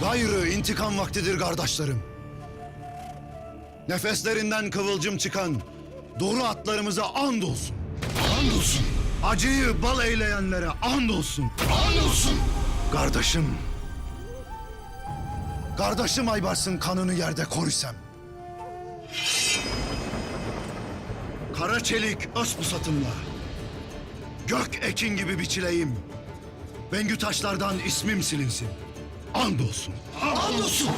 Gayrı intikam vaktidir kardeşlerim. Nefeslerinden kıvılcım çıkan doğru atlarımıza and olsun. And olsun. Acıyı bal eyleyenlere and olsun. And olsun. Kardeşim. Kardeşim Aybars'ın kanını yerde koruysam. Kara çelik öz pusatımla. Gök ekin gibi biçileyim. Bengü taşlardan ismim silinsin. And olsun. And olsun.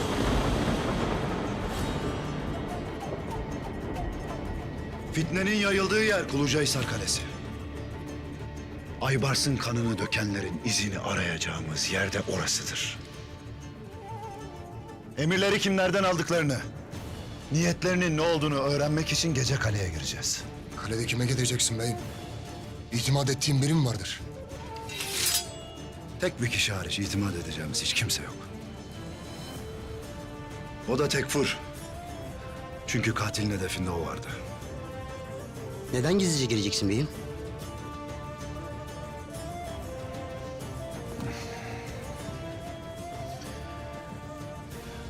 Fitnenin yayıldığı yer Kulucahisar Kalesi. Aybars'ın kanını dökenlerin izini arayacağımız yerde orasıdır. Emirleri kimlerden aldıklarını, niyetlerinin ne olduğunu öğrenmek için gece kaleye gireceğiz. Kalede kime gideceksin beyim? İtimat ettiğin biri mi vardır? Tek bir kişi hariç itimat edeceğimiz hiç kimse yok. O da Tekfur. Çünkü katilin hedefinde o vardı. Neden gizlice gireceksin beyim?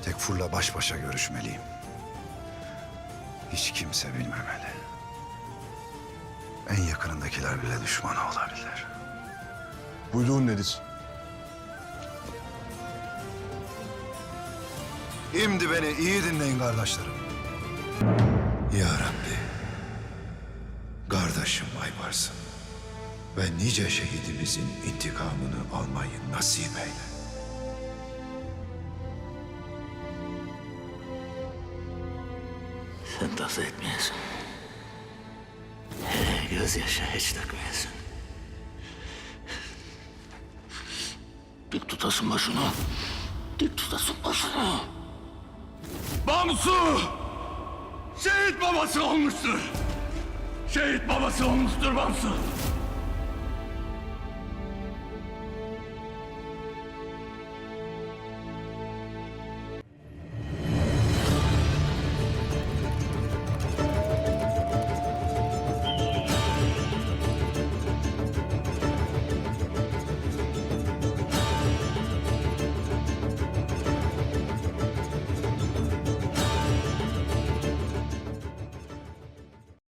Tekfur'la baş başa görüşmeliyim. Hiç kimse bilmemeli. En yakınındakiler bile düşmanı olabilir. Buyruğun nedir? Şimdi beni iyi dinleyin kardeşlerim. Ya Rabbi, kardeşim Aybars'ın ve nice şehidimizin intikamını almayı nasip eyle. Sen tasa etmeyesin. Hele gözyaşı hiç dökmeyesin. Dik tutasın başını. Dik tutasın başını. Bamsu! Şehit babası olmuştur. Şehit babası olmuştur Bamsu.